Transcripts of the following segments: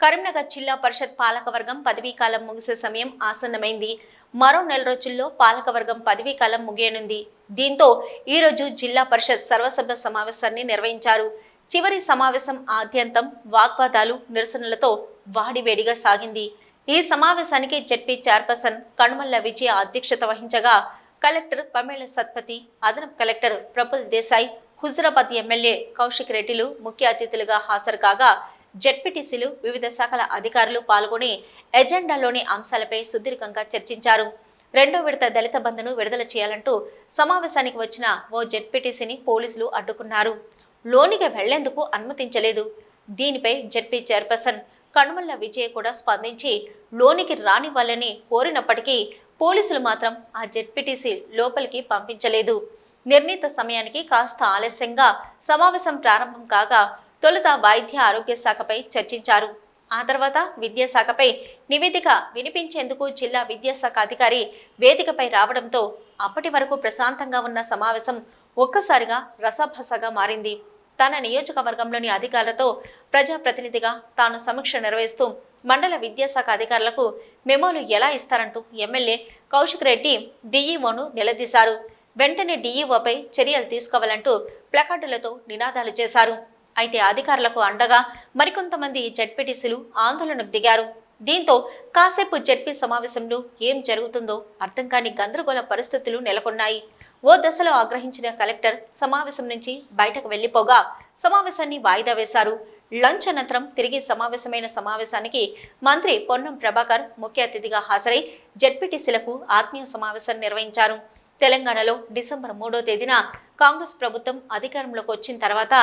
కరీంనగర్ జిల్లా పరిషత్ పాలకవర్గం పదవీకాలం ముగిసే సమయం ఆసన్నమైంది. మరో నెల రోజుల్లో పాలకవర్గం పదవీకాలం ముగియనుంది. దీంతో ఈ రోజు జిల్లా పరిషత్ సర్వసభ్య సమావేశాన్ని నిర్వహించారు. చివరి సమావేశం ఆద్యంతం వాగ్వాదాలు నిరసనలతో వాడివేడిగా సాగింది. ఈ సమావేశానికి జడ్పీ చైర్పర్సన్ కణమల్ల విజయ అధ్యక్షత వహించగా కలెక్టర్ పమేళ సత్పతి అదనపు కలెక్టర్ ప్రఫుల్ దేశాయ్ హుజరాబాద్ ఎమ్మెల్యే కౌశిక్ రెడ్డిలు ముఖ్య అతిథులుగా హాజరు కాగా జెడ్పీటీసీలు వివిధ శాఖల అధికారులు పాల్గొని ఎజెండాలోని అంశాలపై సుదీర్ఘంగా చర్చించారు. రెండో విడత దళిత బంధును విడుదల చేయాలంటూ సమావేశానికి వచ్చిన ఓ జెడ్పీటీసీని పోలీసులు అడ్డుకున్నారు. లోనికి వెళ్ళేందుకు అనుమతించలేదు. దీనిపై జెడ్పీ చైర్పర్సన్ కనుమల్ల విజయ్ కూడా స్పందించి లోనికి రానివ్వాలని కోరినప్పటికీ పోలీసులు మాత్రం ఆ జెడ్పీటీసీ లోపలికి పంపించలేదు. నిర్ణీత సమయానికి కాస్త ఆలస్యంగా సమావేశం ప్రారంభం కాగా తొలుత వైద్య ఆరోగ్య శాఖపై చర్చించారు. ఆ తర్వాత విద్యాశాఖపై నివేదిక వినిపించేందుకు జిల్లా విద్యాశాఖ అధికారి వేదికపై రావడంతో అప్పటి వరకు ప్రశాంతంగా ఉన్న సమావేశం ఒక్కసారిగా రసభసగా మారింది. తన నియోజకవర్గంలోని అధికారులతో ప్రజాప్రతినిధిగా తాను సమీక్ష నిర్వహిస్తూ మండల విద్యాశాఖ అధికారులకు మెమోలు ఎలా ఇస్తారంటూ ఎమ్మెల్యే కౌశిక్ రెడ్డి డీఈఓను నిలదీశారు. వెంటనే డీఈఓపై చర్యలు తీసుకోవాలంటూ ప్లకార్డులతో నినాదాలు చేశారు. అయితే అధికారులకు అండగా మరికొంతమంది జడ్పీటీసీలు ఆందోళనకు దిగారు. దీంతో కాసేపు జడ్పీ సమావేశంలో ఏం జరుగుతుందో అర్థం కాని గందరగోళ పరిస్థితులు నెలకొన్నాయి. ఓ దశలో ఆగ్రహించిన కలెక్టర్ సమావేశం నుంచి బయటకు వెళ్ళిపోగా సమావేశాన్ని వాయిదా వేశారు. లంచ్ అనంతరం తిరిగి సమావేశమైన సమావేశానికి మంత్రి పొన్నం ప్రభాకర్ ముఖ్య అతిథిగా హాజరై జడ్పీటీసీలకు ఆత్మీయ సమావేశం నిర్వహించారు. తెలంగాణలో డిసెంబర్ మూడో తేదీన కాంగ్రెస్ ప్రభుత్వం అధికారంలోకి వచ్చిన తర్వాత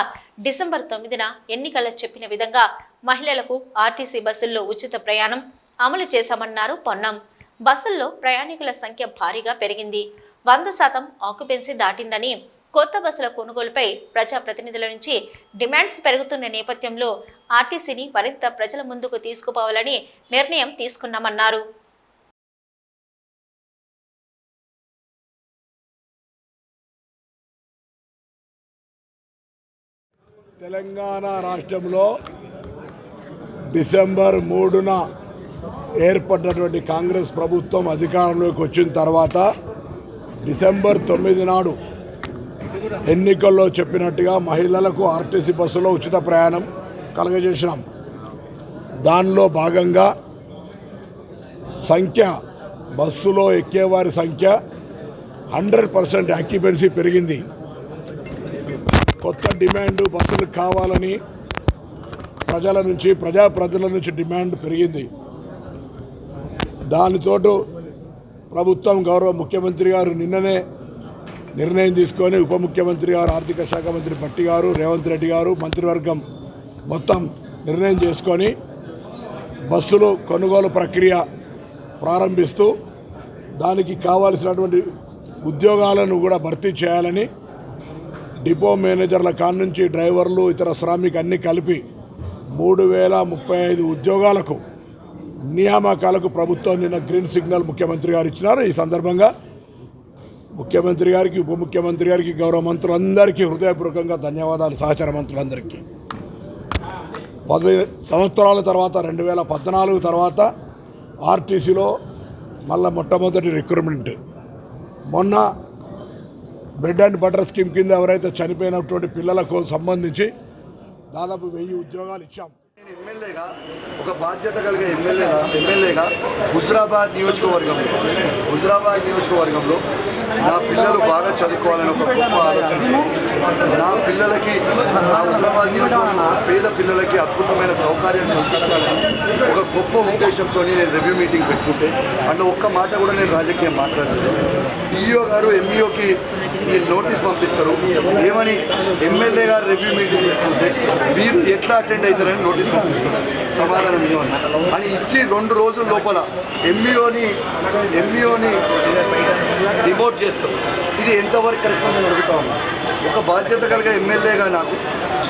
డిసెంబర్ తొమ్మిదిన ఎన్నికల చెప్పిన విధంగా మహిళలకు ఆర్టీసీ బస్సుల్లో ఉచిత ప్రయాణం అమలు చేశామన్నారు పొన్నం. బస్సుల్లో ప్రయాణికుల సంఖ్య భారీగా పెరిగింది. వంద శాతం ఆక్యుపెన్సీ దాటిందని కొత్త బస్సుల కొనుగోలుపై ప్రజాప్రతినిధుల నుంచి డిమాండ్స్ పెరుగుతున్న నేపథ్యంలో ఆర్టీసీని మరింత ప్రజల ముందుకు తీసుకుపోవాలని నిర్ణయం తీసుకున్నామన్నారు. తెలంగాణ రాష్ట్రంలో డిసెంబర్ మూడున ఏర్పడినటువంటి కాంగ్రెస్ ప్రభుత్వం అధికారంలోకి వచ్చిన తర్వాత డిసెంబర్ తొమ్మిది నాడు ఎన్నికల్లో చెప్పినట్టుగా మహిళలకు ఆర్టీసీ బస్సులో ఉచిత ప్రయాణం కలగజేసినాం. దానిలో భాగంగా సంఖ్య బస్సులో ఎక్కేవారి సంఖ్య హండ్రెడ్ పర్సెంట్ ఆక్యుపెన్సీ పెరిగింది. కొత్త డిమాండ్ బస్సులు కావాలని ప్రజల నుంచి ప్రజాప్రజల నుంచి డిమాండ్ పెరిగింది. దానితోటి ప్రభుత్వం గౌరవ ముఖ్యమంత్రి గారు నిన్ననే నిర్ణయం తీసుకొని ఉప ముఖ్యమంత్రి గారు ఆర్థిక శాఖ మంత్రి భట్టి గారు రేవంత్ రెడ్డి గారు మంత్రివర్గం మొత్తం నిర్ణయం చేసుకొని బస్సులు కొనుగోలు ప్రక్రియ ప్రారంభిస్తూ దానికి కావాల్సినటువంటి ఉద్యోగాలను కూడా భర్తీ చేయాలని డిపో మేనేజర్ల కాన్నుంచి నుంచి డ్రైవర్లు ఇతర శ్రామిక అన్ని కలిపి మూడు వేల ముప్పై ఐదు ఉద్యోగాలకు నియామకాలకు ప్రభుత్వం నిన్న గ్రీన్ సిగ్నల్ ముఖ్యమంత్రి గారు ఇచ్చినారు. ఈ సందర్భంగా ముఖ్యమంత్రి గారికి ఉప ముఖ్యమంత్రి గారికి గౌరవ మంత్రులందరికీ హృదయపూర్వకంగా ధన్యవాదాలు సహచార మంత్రులందరికీ. పది సంవత్సరాల తర్వాత రెండు వేల పద్నాలుగు తర్వాత ఆర్టీసీలో మళ్ళా మొట్టమొదటి రిక్రూట్మెంట్ మొన్న బ్రెడ్ అండ్ బటర్ స్కీమ్ కింద ఎవరైతే చనిపోయినటువంటి పిల్లలకు సంబంధించి దాదాపు వెయ్యి ఉద్యోగాలు ఇచ్చాం. ఎమ్మెల్యేగా ఒక బాధ్యత కలిగే ఎమ్మెల్యేగా ఎమ్మెల్యేగా హుజరాబాద్ నియోజకవర్గంలో హుజరాబాద్ నియోజకవర్గంలో నా పిల్లలు బాగా చదువుకోవాలని ఒక గొప్ప ఆలోచన. నా పిల్లలకి నా హుజరాబాద్ నియోజకవర్గంలో పేద పిల్లలకి అద్భుతమైన సౌకర్యాన్ని కల్పించాలని ఒక గొప్ప ఉద్దేశంతో నేను రివ్యూ మీటింగ్ పెట్టుకుంటే అందులో ఒక్క మాట కూడా నేను రాజకీయం మాట్లాడలేదు. డిఈఓ గారు ఎంఈఓకి మీరు నోటీస్ పంపిస్తారు. ఏమని ఎమ్మెల్యే గారు రివ్యూ మీటింగ్ పెట్టుకుంటే మీరు ఎట్లా అటెండ్ అవుతారని నోటీస్ పంపిస్తారు. సమాధానం ఇవ్వండి అని ఇచ్చి రెండు రోజుల లోపల ఎంఈఓని ఎంఈఓని రిమోట్ చేస్తాం. ఇది ఎంతవరకు కరెక్ట్ నేను అడుగుతా ఉన్నా. ఒక బాధ్యత కలిగే ఎమ్మెల్యేగా నాకు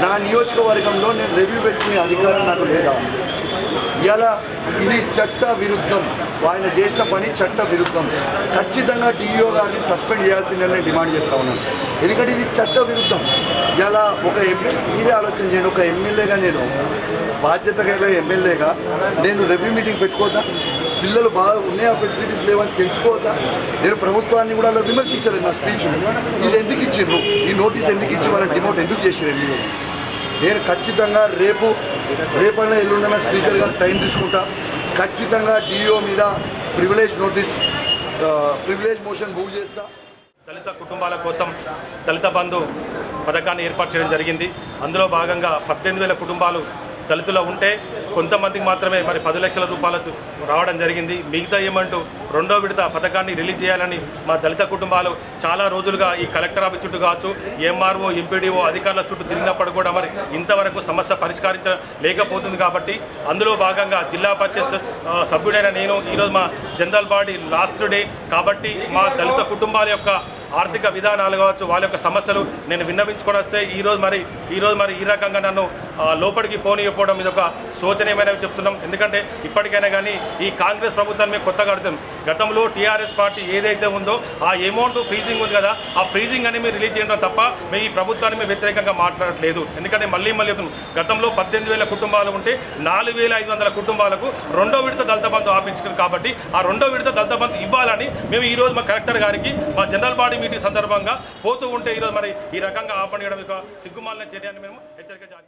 నా నియోజకవర్గంలో నేను రివ్యూ పెట్టుకునే అధికారం నాకు లేదా? ఇలా ఇది చట్ట విరుద్ధం. ఆయన చేసిన పని చట్ట విరుద్ధం. ఖచ్చితంగా డిఈఓ గారిని సస్పెండ్ చేయాల్సిందని నేను డిమాండ్ చేస్తా ఉన్నాను. ఎందుకంటే ఇది చట్ట విరుద్ధం. ఇలా ఒక ఎమ్మెల్యే మీరే ఆలోచన చేయండి. ఒక ఎమ్మెల్యేగా నేను బాధ్యత గల ఎమ్మెల్యేగా నేను రెవ్యూ మీటింగ్ పెట్టుకోదా పిల్లలు బాగా ఉన్నాయా ఫెసిలిటీస్ లేవని తెలుసుకోవద్దా? నేను ప్రభుత్వాన్ని కూడా అలా విమర్శించలేదు నా స్పీచ్ ఇది ఎందుకు ఇచ్చిండ్రు? ఈ నోటీస్ ఎందుకు ఇచ్చి వాళ్ళని డిమోట్ ఎందుకు చేసారు ఎమ్మెల్యే నేను ఖచ్చితంగా రేపు రేపన్నా ఎల్లుండన స్పీకర్ గారు టైం తీసుకుంటా. ఖచ్చితంగా డిఓ మీద privilege notice privilege motion move చేస్తా. దళిత కుటుంబాల కోసం దళిత బంధు పథకాన్ని ఏర్పాటు చేయడం జరిగింది. అందులో భాగంగా పద్దెనిమిది వేల కుటుంబాలు దళితుల ఉంటే కొంతమందికి మాత్రమే మరి పది లక్షల రూపాయలు రావడం జరిగింది. మిగతా ఏమంటూ రెండో విడత పథకాన్ని రిలీజ్ చేయాలని మా దళిత కుటుంబాలు చాలా రోజులుగా ఈ కలెక్టర్ ఆఫీస్ చుట్టూ కావచ్చు ఎంఆర్ఓ ఎంపీడీఓ అధికారుల చుట్టూ తిరిగినప్పుడు కూడా మరి ఇంతవరకు సమస్య పరిష్కరించ లేకపోతుంది కాబట్టి అందులో భాగంగా జిల్లా పరిషత్ సభ్యుడైన నేను ఈరోజు మా జనరల్ బాడీ లాస్ట్ డే కాబట్టి మా దళిత కుటుంబాల యొక్క ఆర్థిక విధానాలు కావచ్చు వాళ్ళ యొక్క సమస్యలు నేను విన్నవించుకొని వస్తే ఈరోజు మరి ఈరోజు మరి ఈ రకంగా నన్ను లోపలికి పోనీయపోవడం ఇది ఒక శోచనీయమైన చెప్తున్నాం. ఎందుకంటే ఇప్పటికైనా కానీ ఈ కాంగ్రెస్ ప్రభుత్వాన్ని మేము కొత్తగా అడుగుతాం గతంలో టీఆర్ఎస్ పార్టీ ఏదైతే ఉందో ఆ అమౌంట్ ఫ్రీజింగ్ ఉంది కదా ఆ ఫ్రీజింగ్ అని మీరు రిలీజ్ చేయడం తప్ప మేము ఈ ప్రభుత్వాన్ని మేము వ్యతిరేకంగా మాట్లాడట్లేదు. ఎందుకంటే మళ్ళీ మళ్ళీ గతంలో పద్దెనిమిది వేల కుటుంబాలు ఉంటే నాలుగు వేల ఐదు వందల కుటుంబాలకు రెండో విడత దళిత బంధు ఆపించుకుంది కాబట్టి ఆ రెండో విడత దళిత బంధు ఇవ్వాలని మేము ఈరోజు మా కలెక్టర్ గారికి మా జనరల్ బాడీ మీటింగ్ సందర్భంగా పోతూ ఉంటే ఈరోజు మరి ఈ రకంగా ఆపణ చేయడం యొక్క సిగ్గుమాలిన చర్యని మేము హెచ్చరిక జారీ